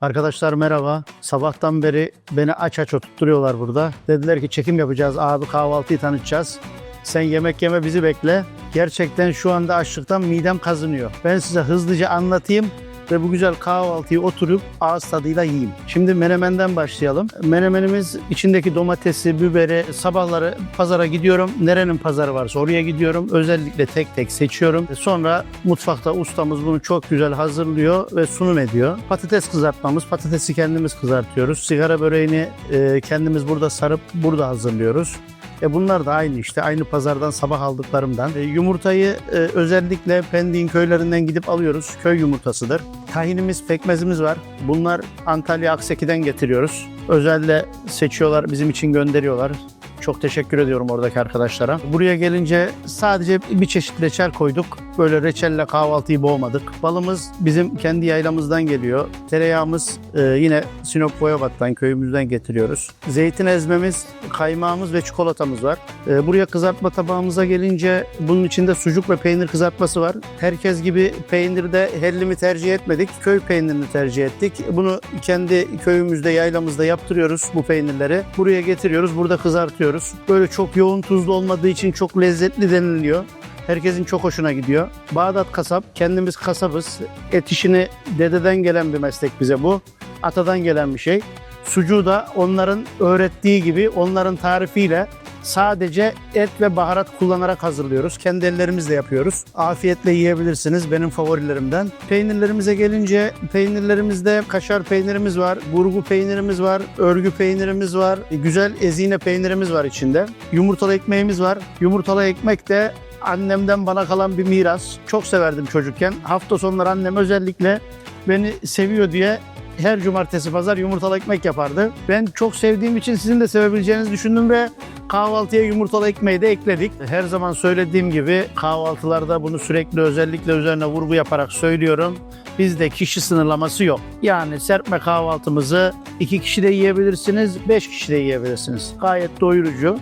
Arkadaşlar merhaba. Sabahtan beri beni aç aç oturtturuyorlar burada. Dediler ki çekim yapacağız abi kahvaltıyı tanıtacağız. Sen yemek yeme bizi bekle. Gerçekten şu anda açlıktan midem kazınıyor. Ben size hızlıca anlatayım ve bu güzel kahvaltıyı oturup ağız tadıyla yiyeyim. Şimdi menemenden başlayalım. Menemenimiz içindeki domatesi, biberi sabahları pazara gidiyorum. Nerenin pazarı varsa oraya gidiyorum. Özellikle tek tek seçiyorum. Sonra mutfakta ustamız bunu çok güzel hazırlıyor ve sunum ediyor. Patates kızartmamız, patatesi kendimiz kızartıyoruz. Sigara böreğini e, kendimiz burada sarıp burada hazırlıyoruz. E bunlar da aynı işte. Aynı pazardan sabah aldıklarımdan. E, yumurtayı e, özellikle Pendik'in köylerinden gidip alıyoruz. Köy yumurtasıdır. Tahinimiz, pekmezimiz var. Bunlar Antalya Akseki'den getiriyoruz. Özelle seçiyorlar, bizim için gönderiyorlar. Çok teşekkür ediyorum oradaki arkadaşlara. Buraya gelince sadece bir çeşit reçel koyduk. Böyle reçelle kahvaltıyı boğmadık. Balımız bizim kendi yaylamızdan geliyor. Tereyağımız e, yine Sinop Boyabat'tan köyümüzden getiriyoruz. Zeytin ezmemiz, kaymağımız ve çikolatamız var. E, buraya kızartma tabağımıza gelince bunun içinde sucuk ve peynir kızartması var. Herkes gibi peynirde hellimi tercih etmedik. Köy peynirini tercih ettik. Bunu kendi köyümüzde, yaylamızda yaptırıyoruz bu peynirleri. Buraya getiriyoruz, burada kızartıyoruz. Böyle çok yoğun tuzlu olmadığı için çok lezzetli deniliyor. Herkesin çok hoşuna gidiyor. Bağdat kasap, kendimiz kasabız. Et işini dededen gelen bir meslek bize bu. Atadan gelen bir şey. Sucuğu da onların öğrettiği gibi, onların tarifiyle sadece et ve baharat kullanarak hazırlıyoruz. Kendi ellerimizle yapıyoruz. Afiyetle yiyebilirsiniz benim favorilerimden. Peynirlerimize gelince peynirlerimizde kaşar peynirimiz var, burgu peynirimiz var, örgü peynirimiz var, güzel ezine peynirimiz var içinde. Yumurtalı ekmeğimiz var. Yumurtalı ekmek de annemden bana kalan bir miras. Çok severdim çocukken. Hafta sonları annem özellikle beni seviyor diye her cumartesi pazar yumurtalı ekmek yapardı. Ben çok sevdiğim için sizin de sevebileceğinizi düşündüm ve kahvaltıya yumurtalı ekmeği de ekledik. Her zaman söylediğim gibi kahvaltılarda bunu sürekli özellikle üzerine vurgu yaparak söylüyorum. Bizde kişi sınırlaması yok. Yani serpme kahvaltımızı iki kişi de yiyebilirsiniz, beş kişi de yiyebilirsiniz. Gayet doyurucu.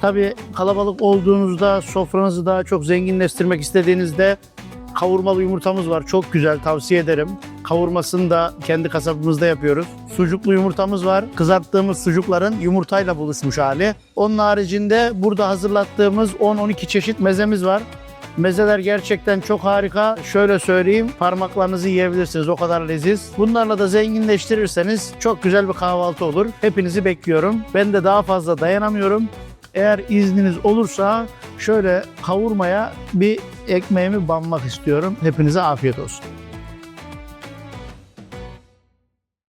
Tabii kalabalık olduğunuzda sofranızı daha çok zenginleştirmek istediğinizde kavurmalı yumurtamız var. Çok güzel tavsiye ederim. Kavurmasını da kendi kasabımızda yapıyoruz. Sucuklu yumurtamız var. Kızarttığımız sucukların yumurtayla buluşmuş hali. Onun haricinde burada hazırlattığımız 10-12 çeşit mezemiz var. Mezeler gerçekten çok harika. Şöyle söyleyeyim, parmaklarınızı yiyebilirsiniz. O kadar leziz. Bunlarla da zenginleştirirseniz çok güzel bir kahvaltı olur. Hepinizi bekliyorum. Ben de daha fazla dayanamıyorum. Eğer izniniz olursa şöyle kavurmaya bir ekmeğimi banmak istiyorum. Hepinize afiyet olsun.